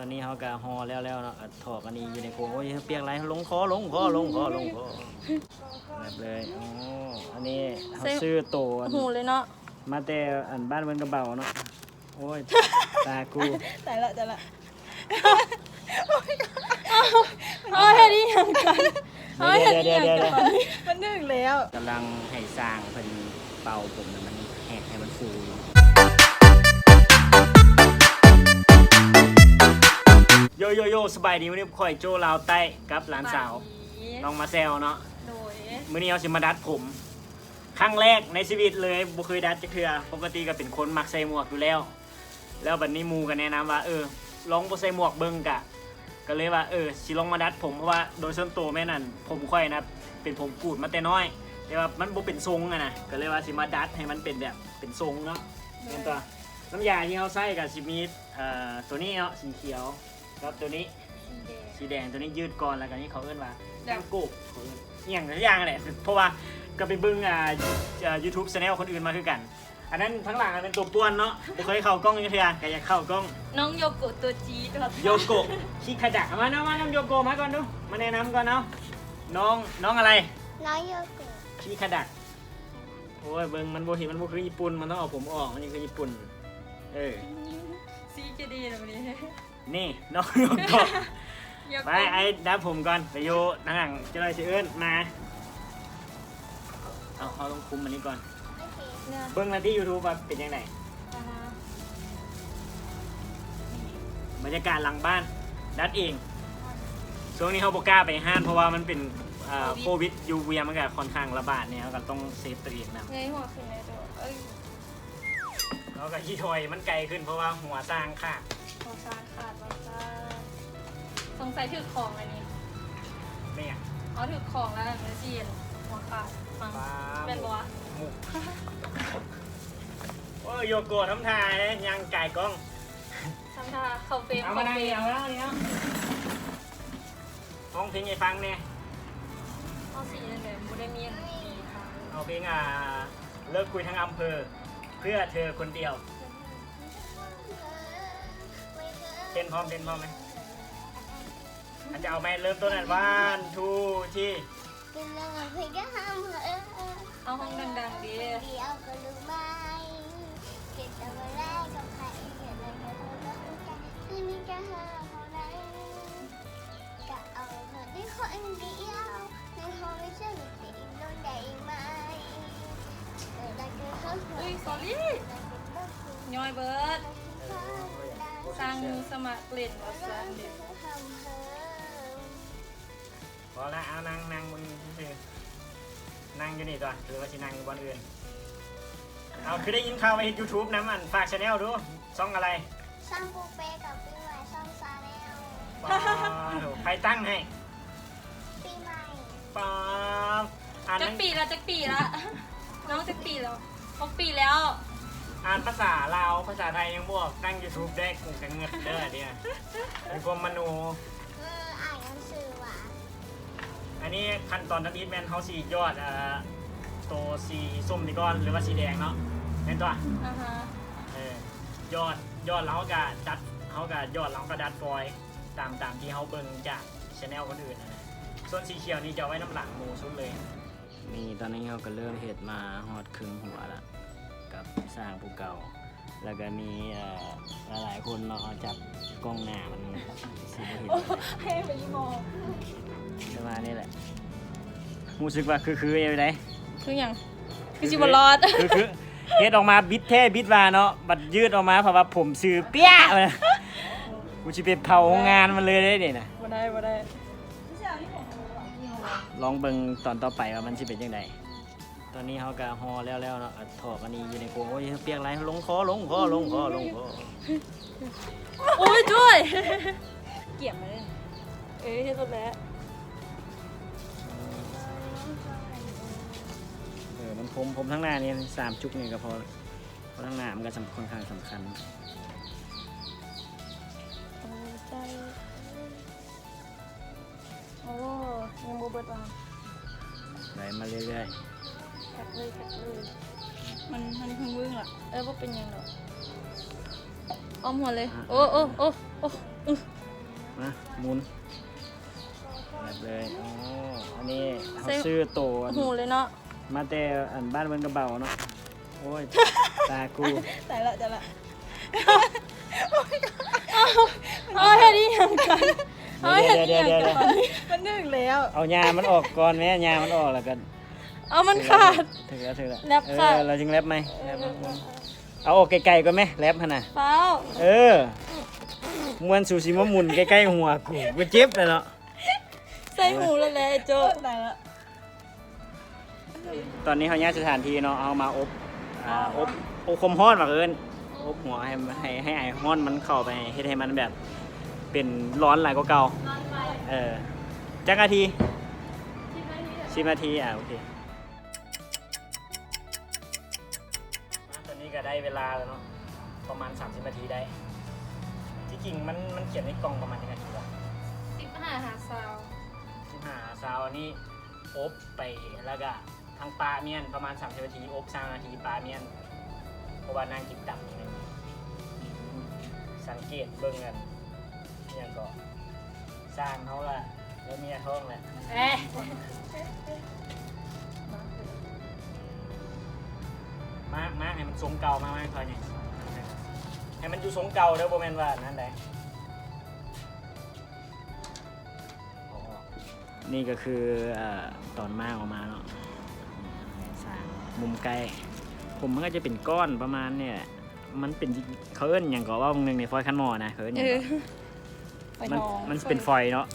ตอนนี้เขาก็ฮอแล้วแล้วเนาะถอกอันนี้อยู่ในโกรงโอ้ยเปียกไรลงคอลงคอลงคอลงคอแบบเลยโอ้อันนี้เขาซื้อโตอันหูเลยเนาะมาแต่อันบ้านเมืองกระเบาเนาะโอ้ยตากูแต่ละแต่ละเอาเฮ็ดอีหยังกันเอาเฮ็ดอีเดี๋หยวยังเดี๋ยวเดี๋ยวกันมันนึกแล้วกำลังให้สร้างพอดีเป่าผมนะมันแหกให้มันฟู โยโยโยสบายดีวันนี้ข่อยโจลาวใต้กับหลานสาวน้องมาแซวเนาะโดยมื้อนี้เอาสิมาดัดผม ครั้งแรกในชีวิตเลยบ่เคยดัดจักเทื่อปกติก็เป็นคนมักใส่หมวกอยู่แล้ว แล้วบัดนี้หมูกันแนะนำว่าเออลองบ่ใส่หมวกเบิ่งกะ ก็เลยว่าเออสิลองมาดัดผมเพราะว่าโดยส่วนตัวแม่นั่นผมค่อยนะเป็นผมกูดมาแต่น้อย แต่ว่ามันบ่เป็นทรงอะนะก็เลยว่าสิมาดัดให้มันเป็นแบบเป็นทรงเนาะเห็นตัวน้ำยาที่เขาใส่ก็สิมีเอ่อตัวนี้เนาะสีเขียว แล้วตัวนี้สีแดงตัวนี้ยืดก่อนแล้วกันนี่เขาเอิ้นว่าแดงกุกเขาเอิ้นอหย่างหลายอย่างแหละเพราะว่าก็ไปเบึ้งอ่ายูทูบช anel คนอื่นมาคือกัน อันนั้นทั้งหลังอันเป็นตัวป้วนเนาะบ่เคยเข้ากล้องยังเทียก็อยากเข้ากล้อง น้องโยโกะตัวจี๊ดครับโยโกะชิคาจักมาเนาะมาน้ำโยโกะมาก่อนดูมาแนะนำก่อนเนาะน้องน้องอะไร น้อยโยโกะชิคาดักโอ้ยเบิ่งมันบ่เห็นมันบ่คือญี่ปุ่นมันต้องเอาผมออกมันยังคือญี่ปุ่น เออซีจะดีนะวันนี้ นี่น้องโยโกะโยไปโกะไอ้ดับผมก่อนไปอยู่ทางหลังจะได้สิเอิ้นมา เอาเขาต้องคุมอันนี้ก่อนโอเคเนี่ยเบิ้งแล้วที่ยูทูบว่าเป็นยังไงอ่าฮะบรรยากาศหลังบ้าน ดัดเอง ช่วงนี้เขาบอกกล้าไปห้านเพราะว่ามันเป็นอ่าโควิดอยูเวียมันก็ค่อนข้างระบาดเนี่ยเขาก็ต้องเซฟตัวเองนะไงหัวขึ้นเลยตัวเอ้ยเขาก็ยี่ถอยมันไกลขึ้นเพราะว่าหัวสร้างค่ะ ขอซานขาดมาซาสงสัยถือของอันนี้เนี่ยเอาถือของแล้วเนื้อจีนหัวขาดมั้งป้าเป็นบัวะหมุกโอ้ยโยโกะทำทายยังไก่กล้องทำท่าเข้าเฟรมเอาเข้ามานั่งเฟรนี่มเอาแล้วนี่เนาะห้องเพลงให้ฟังเนี่ยเอาสีนั่นเลยบูได้มีอันนี้ค่ะเอาเพลงอ่าเลิกคุยทั้งอำเภอ เพื่อเธอคนเดียว เต้นพร้อมเต้นพร้อมไหมอันจะเอาไหมเริ่มต้นอันวันทูที่กินแล้วเพื่อนก็ห้ามเออเอาห้องดังๆดีเดียวก็รู้ไหมเก็บเอาไว้แรกกับใครเก็บอะไรก็รู้กันที่มีแค่เธอเท่านั้ก็เอาเธอได้คนเดียวในห้องไม่ใช่หรือติดโดนได้ไหมเออได้ก็เขาอุ้ยสอรี่ย่อยเบิร์ด สร้างมือสมัครเล่นวัดสันเด็กพอละเอานั่งนั่งบนคือนั่งอยู่นี่ตัวหรือว่าสินั่งอยู่บนอื่น เอาคือได้ยินข่าวไปยูทูบนะมันฝากชาแนลดูช่องอะไรช่างปูเป้กับปีใหม่ช่องซาแนลป๊าบใครตั้งให้ปีใหม่ป๊าบอ่านจัหกนังปีละจักปีละน้องจักปีแล้วหกปีแล้ว อ่านภาษาลาวภาษาไทยยังบวกตั้ง YouTube ได้กูกันเงินเด้อเนี่ยเป็นความมโนเอออ่านหนังสือว่ะอันนี้ขั้นตอนทับอิทแมนเขาสียอดอ่าตัวสีส้มนี่ก้อนหรือว่าสีแดงเนาะแม่นตัวอ่าฮะเออยอดยอดเราก็ดัดเขาก็ยอดเราก็ดัดฟอยล์ตามตามที่เขาเบิ่งจากชแนลคนอื่นนะนะส่วนสีเขียวนี่จะเอาไว้น้ำหลังหมูสุดเลย นี่ตอนนี้เขาก็เริ่มเห็ดมาฮอดครึ่งหัวละ กับสร้างภูเก่า แล้วก็มีหลายๆคนเนาะจับกล้องหน้ามันสีเห็นให้ไปมองประมาณนี้แหละรู้สึกว่าคือคือๆยังไงคืออย่างคือจิบรอด คือคือเฮ็ดออกมาบิดแท้บิดว่าเนาะบัดยืดออกมาเพราะว่าผมซื้อเปี้ยเลยกูสิไปเผาโรงงานมันเลยได้เนี่ยนะบ่ได้บ่ได้ ลองเบิ่งตอนต่อไปว่ามันสิเป็นยังไง ตอนนี้เขาก็ฮอแล้วแล้วเนาะถอกอันนี้อยู่ในโกรงโอ้ยเปียกไรลงคอลงคอลงคอลงคอโอ้ยด้วย เกี่ยมมาเลยเอ้ยเฮ็ดหมดแล้วเออมันผมผมทั้งหน้านี่สามจุกนี่ก็พอเพราะทั้งหน้ามันก็สำค่อนข้างสำคัญโอ้ยใจโอ้ยังบ่เบิดว่ะไหลมาเรื่อยแคปเลยแคปเลยมันมันเพิ่งวึ่งล่ะเออบ่เป็นหยังดอกอ้อมหัวเลย โอ้โอ้โอ้โอ้ไปมาหมุนแบบเลยอ๋ออันนี้เขาใส่ซื้อโตอันหูเลยเนาะมาแต่อันบ้านเมืองกระเบาเนาะโอ้ยตากูแต่ละแต่ละเอาเฮ็ดอีหยังกันเอาเฮ็ดอีหยังกันมันนึกแล้ว เอายามันออกก่อนแม่ยามันออกแล้วกัน เอามันขาดถือแล้วถือแล้วแรปเอค่ะอเราจึงแรปไหมแรปมั้ยเอาออกไกลๆก่อนไหมแรปขนาดเฝ้าเออมวนสูชิมะมุนใกล้ๆหัวกูกูเจ็บเลยเนาะใส่หูแล้วแหละไอ้โจ้แต่ละตอนนี้เขาย้ายสถานที่เนาะเอามาอบอ่าอบอบคมฮ้อนมาเอินอบหัวให้ให้ให้ไอฮ้อนมันเข้าไปเฮ็ดให้มันแบบ เป็นร้อนหลายกว่าเก่าเออจักนาทีสิบนาทีอะโอเค ก็ได้เวลาแล้วเนาะประมาณ 30นาทีได้ ที่จริงมันมันเขียนในกล่องประมาณยังไงวะสิบห้าหาซาวสิบห้าซาวอันนี้อบไปแล้วก็ทางปลาเมียนประมาณ30นาทีอบสามนาทีปลาเมียนเพราะว่านั่งกินตับนี่นะสังเกตเบิ่งกันอหยังก็สร้างเขาละแล้วเมียท้องแหละเอ๊ะ ทรงเก่ามากมากพอเนี่ยให้มันอยู่ทรงเก่าเด้อโบแมนว่านั่นแหละนี่ก็คือเอ่อตอนมากออกมาเนาะสร้างมุมไกล ผมมันก็จะเป็นก้อนประมาณเนี่ย มันเป็นเขาเอิ้นอย่างก็ว่ามึงหนึ่งในฟอยล์คันหมอนะเขาเอิ้นอเอย่างอก็ไฟมันทองมันเป็นฟอยล์เนาะ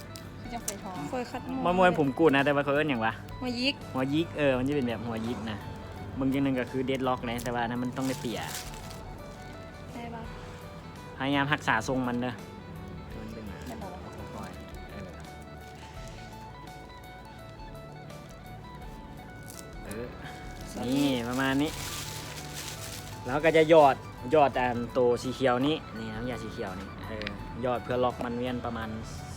จะไฟทองไฟคัดมามวยผมกูดนะแต่ว่าเขาเอิ้นอย่างวะมายิกหัวยิกเออมันจะเป็นแบบหัวยิกนะ มึงอย่างหนึงก็คือเดดล็อกนะแต่ว่านั้นมันต้องได้เปียได้ปะพยายามรักษาทรงมันเด้อมันเป็นได้ปะวะค่อยๆเออเออ นี่ประมาณนี้ แล้วก็จะหยอดหยอดอันโตวสีเขียวนี้นี่น้ำยาสีเขียวนี่เออหยอดเพื่อล็อกมันเวียนประมาณ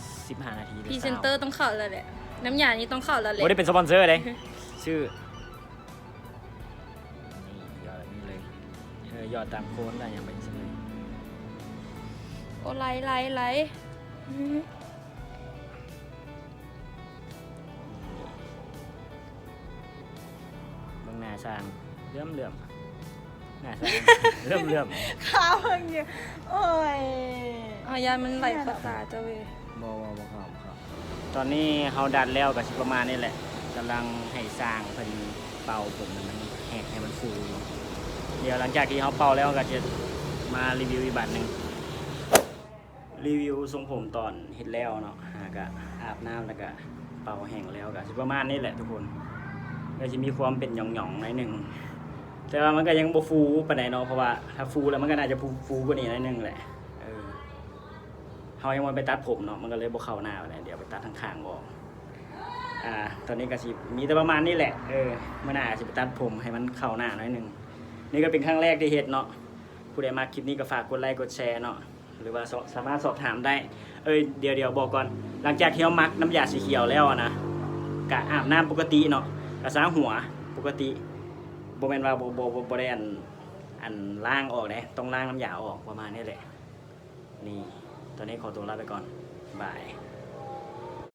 15 นาทีหพรีรือเซนเตอร์ต้องเข้าแล้วแหละ น้ำยานี้ต้องเข้าแล้วแหละ โอ้ได้เป็นสปอนเซอร์เลย ชื่อ ยอดตามโค้ดได้อย่างเป็นเลยโอ้ไลท์ไลท์ไลท์อื้อเบื้องหน้าสร้างเลื่อมเลื่อมหน้าสร้างเลื่อมเลื่อมข้าวมันเยอะโอ้ยเอายามันไหลเข้าตาเจ้าเว้ยบอบอบครับครับ ตอนนี้เฮาดัดแล้วกับชิประมาณนี้แหละกำลังให้สร้างเพิ่นเป่าผมให้มันแหกให้มันฟูอยู่เดี๋ยวหลังจากที่เขาเป่าแล้วก็จะมารีวิวอีกบัตรหนึ่งรีวิวทรงผมตอนเฮ็ดแล้วเนาะหากะอาบน้ำแล้วก็เป่าแห้งแล้วก็สิประมาณนี้แหละทุกคนก็จะมีความเป็นหย่องๆหน่อยหนึ่งแต่ว่ามันก็ยังบ่ฟูปานใดเนาะเพราะว่าถ้าฟูแล้วมันก็น่าจะฟูฟูกว่านี้หน่อยหนึงแหละเออเขายังมันไปตัดผมเนาะมันก็เลยบ่เข้าหน้าไปเลยเดี๋ยวไปตัดทางข้างๆออกอ่าตอนนี้ก็สิมีแต่ประมาณนี้แหละเออเมื่อหน้าสิไปตัดผมให้มันเข้าหน้าหน่อยหนึง นี่ก็เป็นครั้งแรกที่เฮ็ดเนาะผู้ใดมาคลิปนี้ก็ฝากกดไลค์กดแชร์เนาะหรือว่าสามารถสอบถามได้ เอ้ยเดี๋ยวเดี๋ยวบอกก่อน หลังจากที่เรามักน้ำยาสีเขียวแล้วนะกะอาบน้ำปกติเนาะกะสางหัวปกติโบแมนว่าบ่บ่บ่บ่ได้อันอันล้างออกเด้ต้องล้างน้ำยาออกประมาณนี้แหละ นี่ ตอนนี้ขอตัวลาไปก่อนบาย